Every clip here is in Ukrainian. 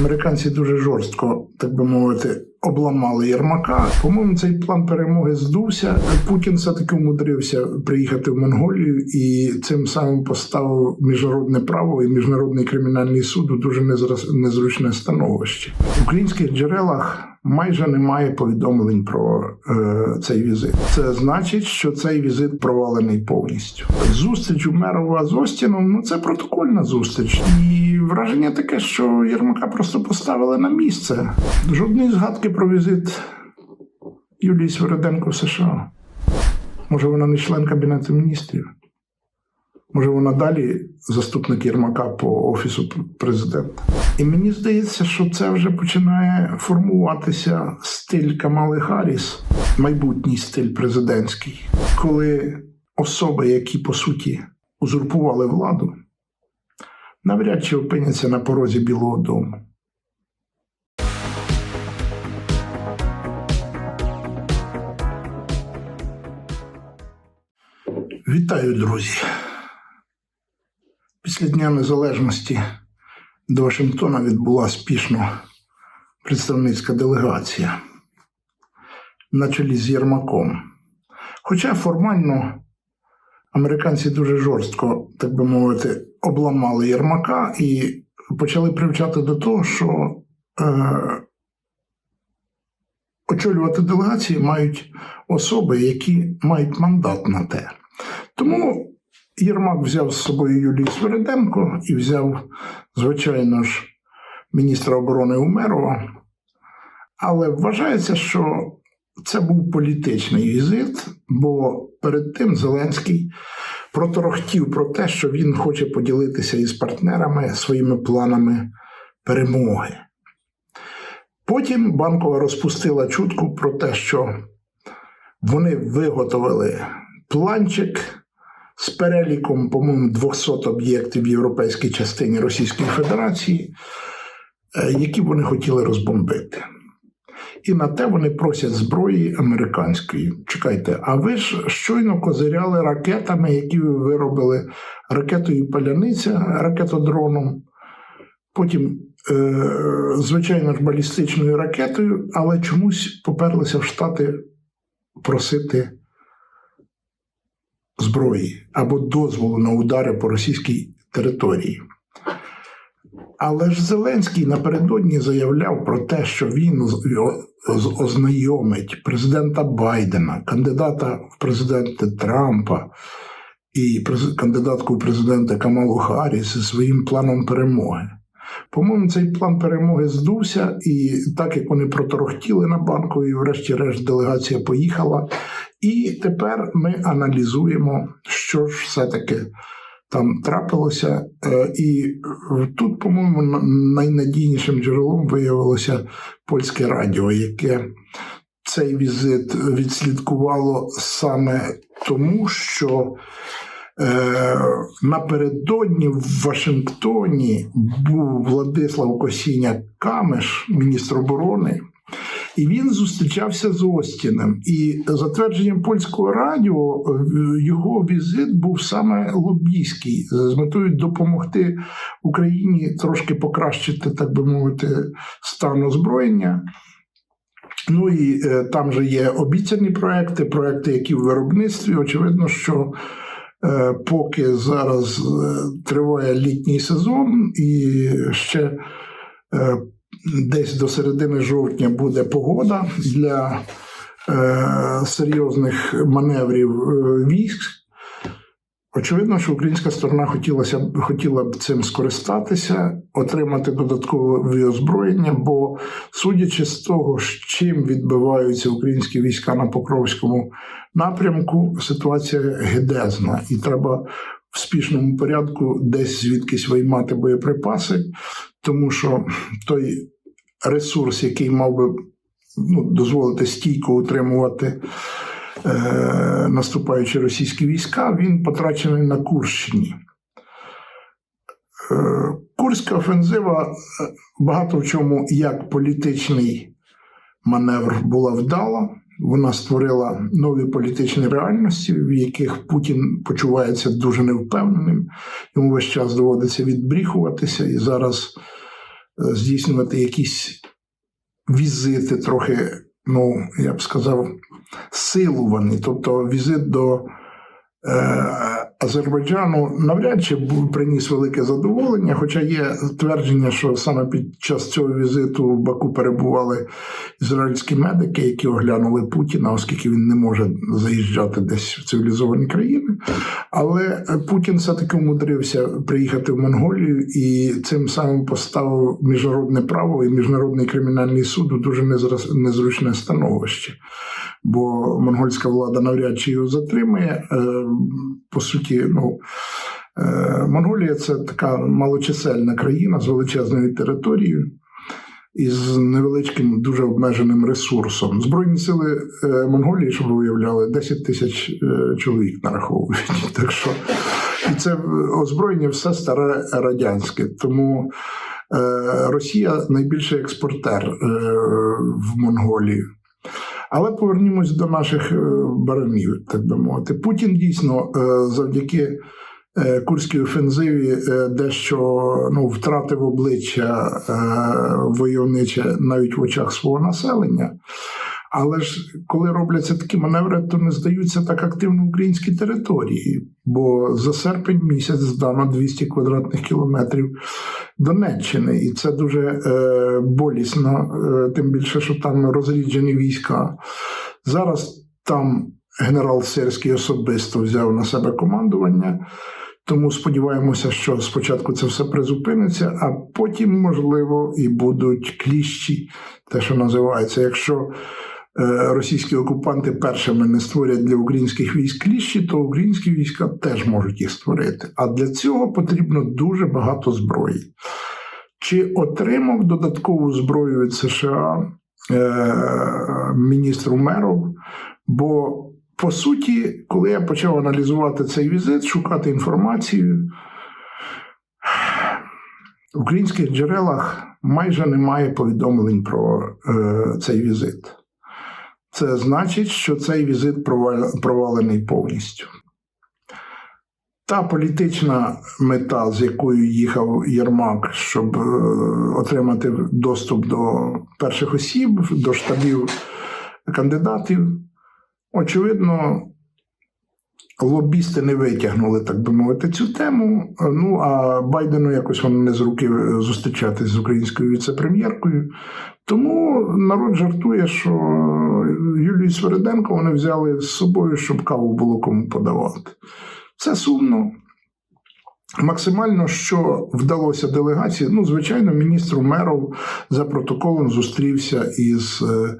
Американці дуже жорстко, так би мовити, обламали Єрмака. По-моєму, цей план перемоги здувся. Путін все-таки умудрився приїхати в Монголію і цим самим поставив міжнародне право і міжнародний кримінальний суд у дуже незручне становище. В українських джерелах майже немає повідомлень про е, цей візит. Це значить, що цей візит провалений повністю. Зустріч Умерова з Остіном ну це протокольна зустріч. І враження таке, що Єрмака просто поставили на місце. Жодної згадки про візит Юлії Свереденко в США. Може, вона не член Кабінету міністрів? Може, вона далі заступник Єрмака по офісу президента. І мені здається, що це вже починає формуватися стиль Камали Харріс, майбутній стиль президентський, коли особи, які по суті узурпували владу, навряд чи опиняться на порозі Білого Дому. Вітаю, друзі! Після Дня Незалежності до Вашингтона відбула спішно представницька делегація на чолі з Єрмаком. Хоча формально американці дуже жорстко, так би мовити, обламали Єрмака і почали привчати до того, що е, очолювати делегації мають особи, які мають мандат на те. Тому Єрмак взяв з собою Юлію Свереденко і взяв, звичайно ж, міністра оборони Умерова. Але вважається, що це був політичний візит, бо перед тим Зеленський проторохтів про те, що він хоче поділитися із партнерами своїми планами перемоги. Потім банкова розпустила чутку про те, що вони виготовили планчик з переліком, по-моєму, 200 об'єктів в європейській частині Російської Федерації, е, які вони хотіли розбомбити. І на те вони просять зброї американської. Чекайте, а ви ж щойно козиряли ракетами, які ви виробили ракетою Паляниця, ракетодроном, потім, е, звичайно ж, балістичною ракетою, але чомусь поперлися в Штати просити зброї або дозволу на удари по російській території. Але ж Зеленський напередодні заявляв про те, що він ознайомить президента Байдена, кандидата в президенти Трампа і кандидатку в президенти Камалу Харріс зі своїм планом перемоги. По-моєму, цей план перемоги здувся, і так як вони проторохтіли на банку, і врешті-решт делегація поїхала. І тепер ми аналізуємо, що ж все-таки там трапилося. Е, І тут, по-моєму, найнадійнішим джерелом виявилося польське радіо, яке цей візит відслідкувало саме тому, що напередодні в Вашингтоні був Владислав Косіня Камеш, міністр оборони. І він зустрічався з Остіним. І за твердженням польського радіо, е, його візит був саме лобійський з метою допомогти Україні трошки покращити, так би мовити, стан озброєння. Ну і е, там же є обіцяні проекти, проекти, які в виробництві. Очевидно, що е, поки зараз е, триває літній сезон, і ще е, десь до середини жовтня буде погода для е, серйозних маневрів е, військ. Очевидно, що українська сторона хотілося, б- хотіла б цим скористатися, отримати додаткове озброєння, бо судячи з того, чим відбиваються українські війська на Покровському напрямку, ситуація гедезна, і треба в спішному порядку десь звідкись виймати боєприпаси, тому що той ресурс, який мав би ну, дозволити стійко утримувати наступаючі російські війська, він потрачений на Курщині. Е, Курська офензива е, багато в чому як політичний маневр була вдала. Вона створила нові політичні реальності, в яких Путін почувається дуже невпевненим. Йому весь час доводиться відбріхуватися, і зараз здійснювати якісь візити, трохи, ну, я б сказав, силувані. Тобто візит до е, Азербайджану навряд чи приніс велике задоволення, хоча є твердження, що саме під час цього візиту в Баку перебували ізраїльські медики, які оглянули Путіна, оскільки він не може заїжджати десь в цивілізовані країни. Але Путін все-таки умудрився приїхати в Монголію і цим самим поставив міжнародне право і міжнародний кримінальний суд у дуже незручне становище. Бо монгольська влада навряд чи його затримає. Е, По суті, ну. е, Монголія це така малочисельна країна з величезною територією і з невеличким, дуже обмеженим ресурсом. Збройні сили е, Монголії, щоб ви уявляли, 10 тисяч чоловік нараховують. Так що і це озброєння все старе радянське. Тому Росія найбільший експортер в Монголію. Але повернімось до наших е, баранів, так би мовити. Путін дійсно е, завдяки е, курській офензиві дещо ну, втратив обличчя войовниче навіть в очах свого населення. Але ж коли робляться такі маневри, то не здаються так активно українські території, бо за серпень місяць здано 200 квадратних кілометрів Донеччини, і це дуже е, болісно, е, тим більше, що там розріджені війська. Зараз там генерал Сирський особисто взяв на себе командування. Тому сподіваємося, що спочатку це все призупиниться, а потім, можливо, і будуть кліщі, те, що називається. Якщо російські окупанти першими не створять для українських військ кліщі, то українські війська теж можуть їх створити. А для цього потрібно дуже багато зброї. Чи отримав додаткову зброю від США е, міністр Умеров? Бо по суті, коли я почав аналізувати цей візит, шукати інформацію, в українських джерелах майже немає повідомлень про е, цей візит. Це значить, що цей візит провалений повністю. Та політична мета, з якою їхав Єрмак, щоб е, отримати доступ до перших осіб, до штабів кандидатів, очевидно, лобісти не витягнули, так би мовити, цю тему. Ну а Байдену якось воно не з руки зустрічатись з українською віце-прем'єркою. Тому народ жартує, що Юлію Свериденко вони взяли з собою, щоб каву було кому подавати. Це сумно. Максимально, що вдалося делегації, ну, звичайно, міністр Умеров за протоколом зустрівся із е,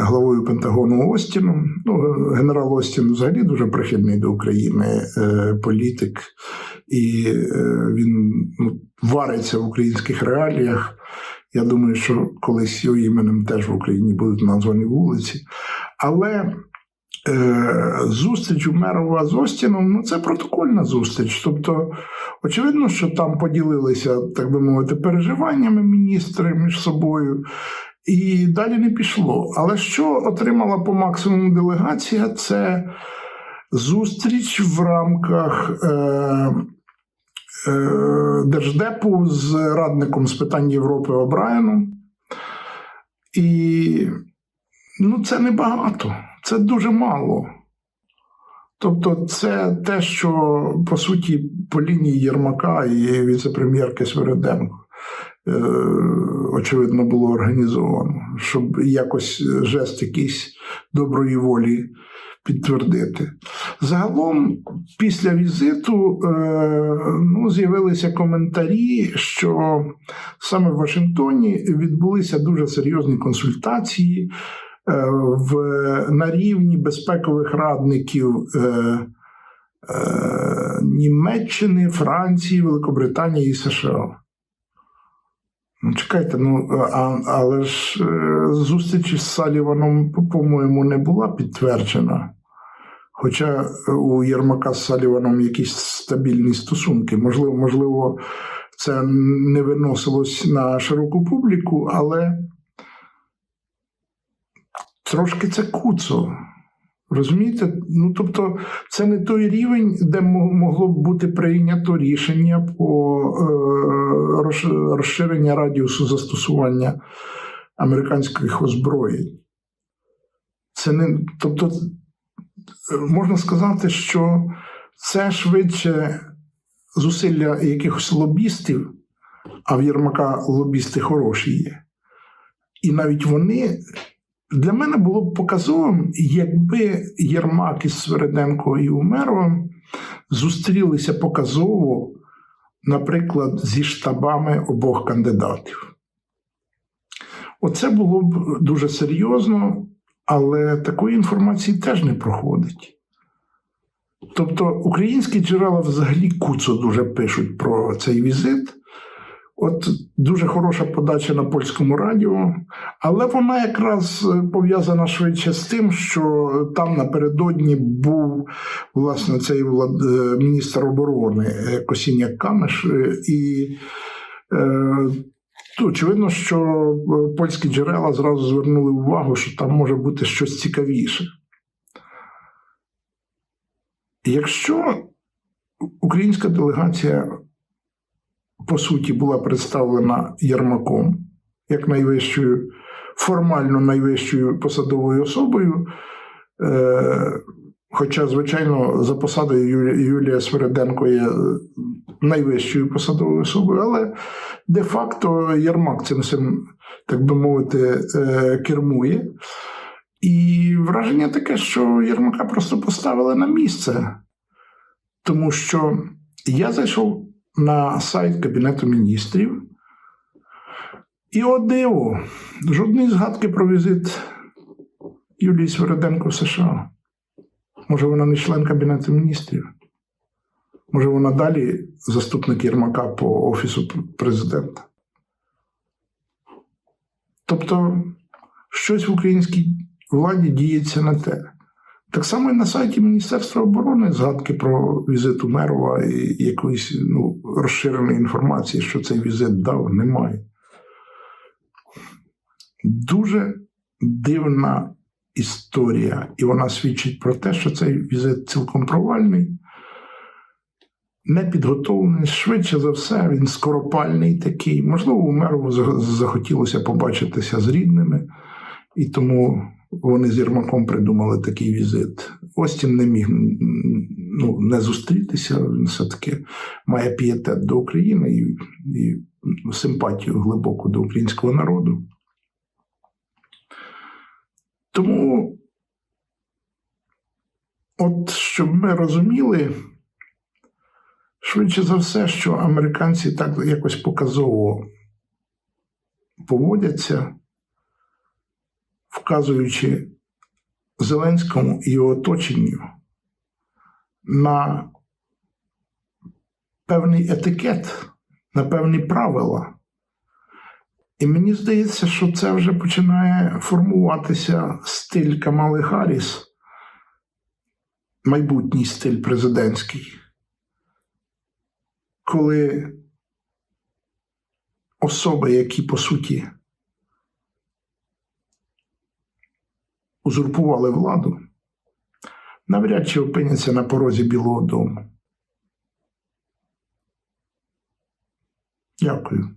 главою Пентагону Остіном. Ну, генерал Остін взагалі дуже прихильний до України е, політик, і е, він ну, вариться в українських реаліях. Я думаю, що колись його іменем теж в Україні будуть названі вулиці. Але е, зустріч Умерова з Остіном ну, це протокольна зустріч. Тобто, очевидно, що там поділилися, так би мовити, переживаннями міністри між собою. І далі не пішло. Але що отримала по максимуму делегація, це зустріч в рамках е, е, Держдепу з радником з питань Європи Обраєном. І ну, це небагато, це дуже мало. Тобто, це те, що по суті по лінії Єрмака і віце-прем'єрки Свериденко е, очевидно, було організовано, щоб якось жест якийсь доброї волі підтвердити. Загалом, після візиту е, ну, з'явилися коментарі, що саме в Вашингтоні відбулися дуже серйозні консультації е, в, на рівні безпекових радників. Е, е, Німеччини, Франції, Великобританії і США. Ну, чекайте, ну а, але ж е, зустріч із Саліваном, по-моєму, не була підтверджена. Хоча у Єрмака з Саліваном якісь стабільні стосунки. Можливо, можливо, це не виносилось на широку публіку, але трошки це куцо. Розумієте? Ну, тобто, це не той рівень, де могло б бути прийнято рішення по е, розширення радіусу застосування американських озброєнь. Це не, тобто, е, можна сказати, що це швидше зусилля якихось лобістів, а в Єрмака лобісти хороші є. І навіть вони для мене було б показовим, якби Єрмак із Свереденко і Умеровим зустрілися показово, наприклад, зі штабами обох кандидатів. Оце було б дуже серйозно, але такої інформації теж не проходить. Тобто українські джерела взагалі куцо дуже пишуть про цей візит. От дуже хороша подача на польському радіо, але вона якраз е, пов'язана швидше з тим, що там напередодні був власне цей влад... е, міністр оборони е, Косіняк Камеш, і е, то, очевидно, що польські джерела зразу звернули увагу, що там може бути щось цікавіше. Якщо українська делегація по суті була представлена Єрмаком як найвищою, формально найвищою посадовою особою. Е, Хоча, звичайно, за посадою Юлія, Свереденко є найвищою посадовою особою, але де-факто Єрмак цим всім, так би мовити, е, кермує. І враження таке, що Єрмака просто поставили на місце. Тому що я зайшов на сайт Кабінету міністрів. І о диво, жодної згадки про візит Юлії Свереденко в США. Може, вона не член Кабінету міністрів? Може, вона далі заступник Єрмака по Офісу президента? Тобто, щось в українській владі діється не те. Так само і на сайті Міністерства оборони згадки про візит Умерова і якоїсь ну, розширеної інформації, що цей візит дав, немає. Дуже дивна історія, і вона свідчить про те, що цей візит цілком провальний, не підготовлений, швидше за все, він скоропальний такий. Можливо, Умерову зах- захотілося побачитися з рідними, і тому вони з Єрмаком придумали такий візит. Остін не міг ну, не зустрітися. Він все-таки має пієтет до України і, і симпатію глибоку до українського народу. Тому, от щоб ми розуміли, швидше за все, що американці так якось показово поводяться вказуючи Зеленському і його оточенню на певний етикет, на певні правила. І мені здається, що це вже починає формуватися стиль Камали Харріс, майбутній стиль президентський, коли особи, які по суті узурпували владу, навряд чи опиняться на порозі Білого Дому. Дякую.